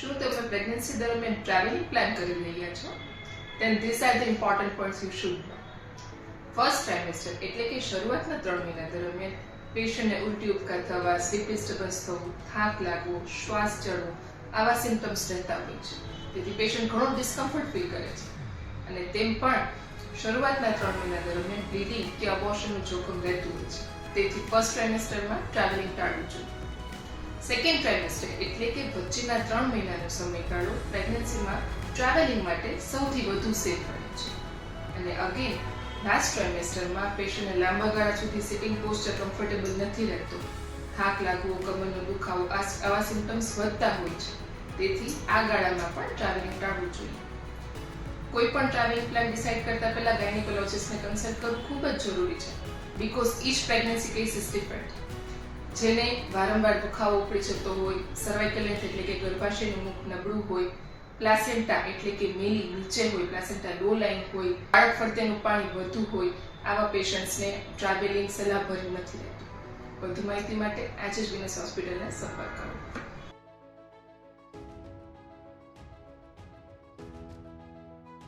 શું તમે પ્રેગ્નન્સી દરમિયાન ટ્રાવેલિંગ પ્લાન કરી રહ્યા છો? Then these are the important points you should know. First trimester એટલે કે શરૂઆતના ત્રણ મહિના દરમિયાન પેશન્ટને ઉલટી ઉપકાર થવા સ્લીપ ડિસ્ટર્બન્સ થવું, થાક લાગવો, શ્વાસ ચડવો, આવા સિમ્ટમ્સ રહેતા હોય છે. તેથી પેશન્ટ ઘણો ડિસ્કમ્ફર્ટ ફીલ કરે છે. અને તેમ પણ શરૂઆતના ત્રણ મહિના દરમિયાન બ્લીડિંગ કે અબોર્શનનું જોખમ રહેતું હોય છે. તેથી ફર્સ્ટ ટ્રાઇમેસ્ટરમાં ટ્રાવેલિંગ ટાળવું જોઈએ. સેકન્ડ ટ્રાઇમેસ્ટર એટલે કે વચ્ચેના ત્રણ મહિનાનો સમયગાળો પ્રેગ્નન્સીમાં ટ્રાવેલિંગ માટે સૌથી વધુ સેફ રહે છે. અને અગેન લાસ્ટ ટ્રાઇમેસ્ટરમાં પેશન્ટને લાંબા ગાળા સુધી સિટિંગ પોસ્ચર કમ્ફર્ટેબલ નથી રહેતો. થાક લાગવો, કમરનો દુખાવો આવા સિમ્ટમ્સ વધતા હોય છે. તેથી આ ગાળામાં પણ ટ્રાવેલિંગ ટાળવું જોઈએ. કોઈ પણ ટ્રાવેલિંગ પ્લાન ડિસાઇડ કરતા પહેલા ગાયનેકોલોજિસ્ટને કન્સલ્ટ કરવું ખૂબ જ જરૂરી છે. Because each pregnancy case is different જેને વારંવાર દુખાવો ઉપડી જતો હોય સર્વાઇકલ લેન્થ એટલે કે ગર્ભાશયનું મુખ નબળું હોય પ્લાસેન્ટા એટલે કે મેલી નીચે હોય પ્લાસેન્ટા લો લાઈન હોય, બાળક ફરતેનું પાણી વધુ હોય, આવા પેશન્ટ્સને ટ્રાવેલિંગ સલાહભર્યું નથી રહેતું. વધુ માહિતી માટે આજે જ વિનસ હોસ્પિટલને સંપર્ક કરો.